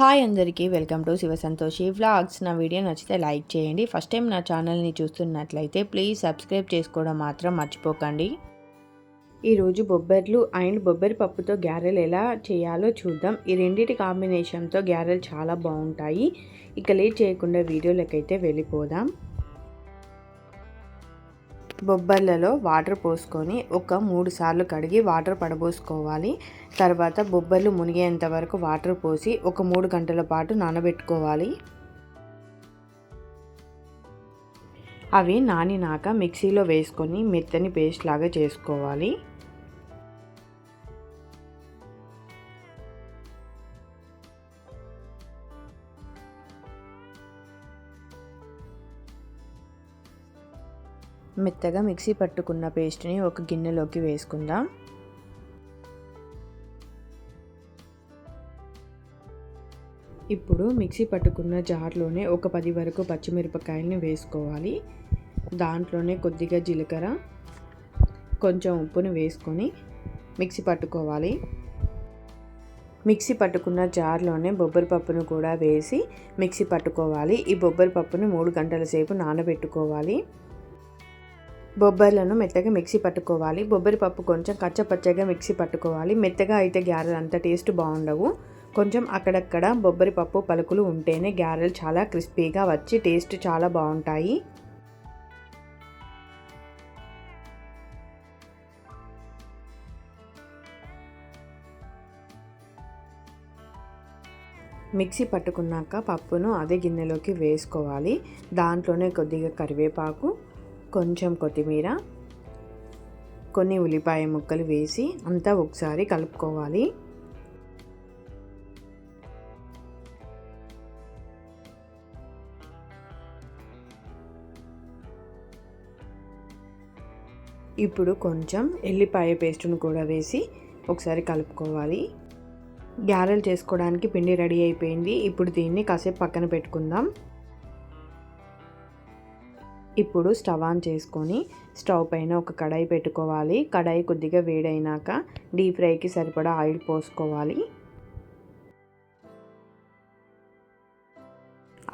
Hi అందరికీ welcome to Siva Santoshi vlogs నా video నచ్చితే లైక్ చేయండి. ఫస్ట్ టైం నా ఛానల్ని చూస్తున్నట్లయితే ప్లీజ్ సబ్స్క్రైబ్ చేసుకోవడం మాత్రం మర్చిపోకండి. ఈరోజు బొబ్బర్లు అండ్ బొబ్బరి పప్పుతో గ్యారెలు ఎలా చేయాలో చూద్దాం. ఈ రెండింటి కాంబినేషన్తో గ్యారెలు చాలా బాగుంటాయి. ఇక లేట్ చేయకుండా వీడియోలకైతే వెళ్ళిపోదాం. బొబ్బర్లలో వాటర్ పోసుకొని ఒక మూడు సార్లు కడిగి వాటర్ పడబోసుకోవాలి. తర్వాత బొబ్బర్లు మునిగేంత వరకు వాటర్ పోసి ఒక మూడు గంటల పాటు నానబెట్టుకోవాలి. అవి నానినాక మిక్సీలో వేసుకొని మెత్తని పేస్ట్ లాగా చేసుకోవాలి. మెత్తగా మిక్సీ పట్టుకున్న పేస్ట్ని ఒక గిన్నెలోకి వేసుకుందాం. ఇప్పుడు మిక్సీ పట్టుకున్న జార్లోనే ఒక పది వరకు పచ్చిమిరపకాయలని వేసుకోవాలి. దాంట్లోనే కొద్దిగా జీలకర్ర కొంచెం ఉప్పుని వేసుకొని మిక్సీ పట్టుకోవాలి. మిక్సీ పట్టుకున్న జార్లోనే బొబ్బరి పప్పును కూడా వేసి మిక్సీ పట్టుకోవాలి. ఈ బొబ్బరి పప్పుని మూడు గంటల సేపు నానబెట్టుకోవాలి. బొబ్బర్లను మెత్తగా మిక్సీ పట్టుకోవాలి. బొబ్బరి పప్పు కొంచెం కచ్చపచ్చగా మిక్సీ పట్టుకోవాలి. మెత్తగా అయితే గ్యారెలు అంత టేస్ట్ బాగుండవు. కొంచెం అక్కడక్కడ బొబ్బరి పప్పు పలుకులు ఉంటేనే గ్యారెలు చాలా క్రిస్పీగా వచ్చి టేస్ట్ చాలా బాగుంటాయి. మిక్సీ పట్టుకున్నాక పప్పును అదే గిన్నెలోకి వేసుకోవాలి. దాంట్లోనే కొద్దిగా కరివేపాకు కొంచెం కొత్తిమీర కొన్ని ఉల్లిపాయ ముక్కలు వేసి అంతా ఒకసారి కలుపుకోవాలి. ఇప్పుడు కొంచెం ఎల్లిపాయ పేస్టును కూడా వేసి ఒకసారి కలుపుకోవాలి. గ్యారెలు చేసుకోవడానికి పిండి రెడీ అయిపోయింది. ఇప్పుడు దీన్ని కాసేపు పక్కన పెట్టుకుందాం. ఇప్పుడు స్టవ్ ఆన్ చేసుకొని స్టవ్ పైన ఒక కడాయి పెట్టుకోవాలి. కడాయి కొద్దిగా వేడైనాక డీప్ ఫ్రైకి సరిపడా ఆయిల్ పోసుకోవాలి.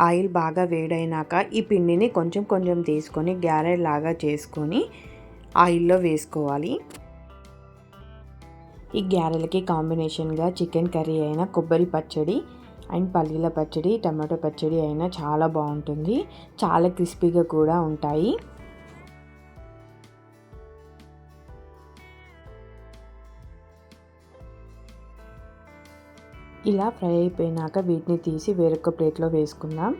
ఆయిల్ బాగా వేడైనాక ఈ పిండిని కొంచెం కొంచెం తీసుకొని గ్యారెల్ లాగా చేసుకొని ఆయిల్లో వేసుకోవాలి. ఈ గ్యారెలకి కాంబినేషన్గా చికెన్ కర్రీ అయిన కొబ్బరి పచ్చడి అండ్ పల్లీల పచ్చడి టమాటో పచ్చడి అయినా చాలా బాగుంటుంది. చాలా క్రిస్పీగా కూడా ఉంటాయి. ఇలా ఫ్రై అయిపోయినాక వీటిని తీసి వేరొక ప్లేట్లో వేసుకుందాం.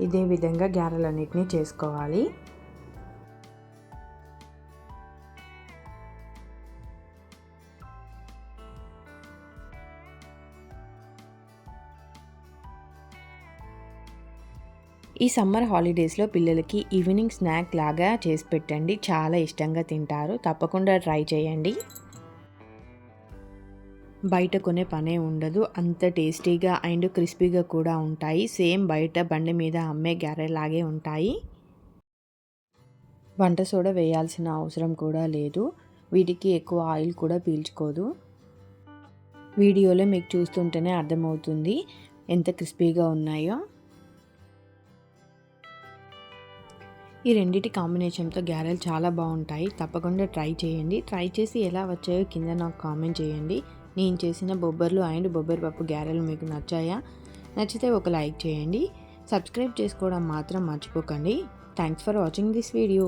ఇదే విధంగా గ్యారెలన్నిటినీ చేసుకోవాలి. ఈ సమ్మర్ హాలిడేస్లో పిల్లలకి ఈవినింగ్ స్నాక్ లాగా చేసి పెట్టండి. చాలా ఇష్టంగా తింటారు. తప్పకుండా ట్రై చేయండి. బయట కొనే పనే ఉండదు. అంత టేస్టీగా అండ్ క్రిస్పీగా కూడా ఉంటాయి. సేమ్ బయట బండి మీద అమ్మే లాగే ఉంటాయి. వంట సోడా వేయాల్సిన అవసరం కూడా లేదు. వీటికి ఎక్కువ ఆయిల్ కూడా పీల్చుకోదు. వీడియోలో మీకు చూస్తుంటేనే అర్థమవుతుంది ఎంత క్రిస్పీగా ఉన్నాయో. ఈ రెండింటి కాంబినేషన్తో గ్యారెలు చాలా బాగుంటాయి. తప్పకుండా ట్రై చేయండి. ట్రై చేసి ఎలా వచ్చాయో కింద నాకు కామెంట్ చేయండి. నేను చేసిన బొబ్బర్లు అండ్ బొబ్బరి పప్పు గ్యారెలు మీకు నచ్చాయా? నచ్చితే ఒక లైక్ చేయండి. సబ్స్క్రైబ్ చేసుకోవడం మాత్రం మర్చిపోకండి. Thanks for watching this video.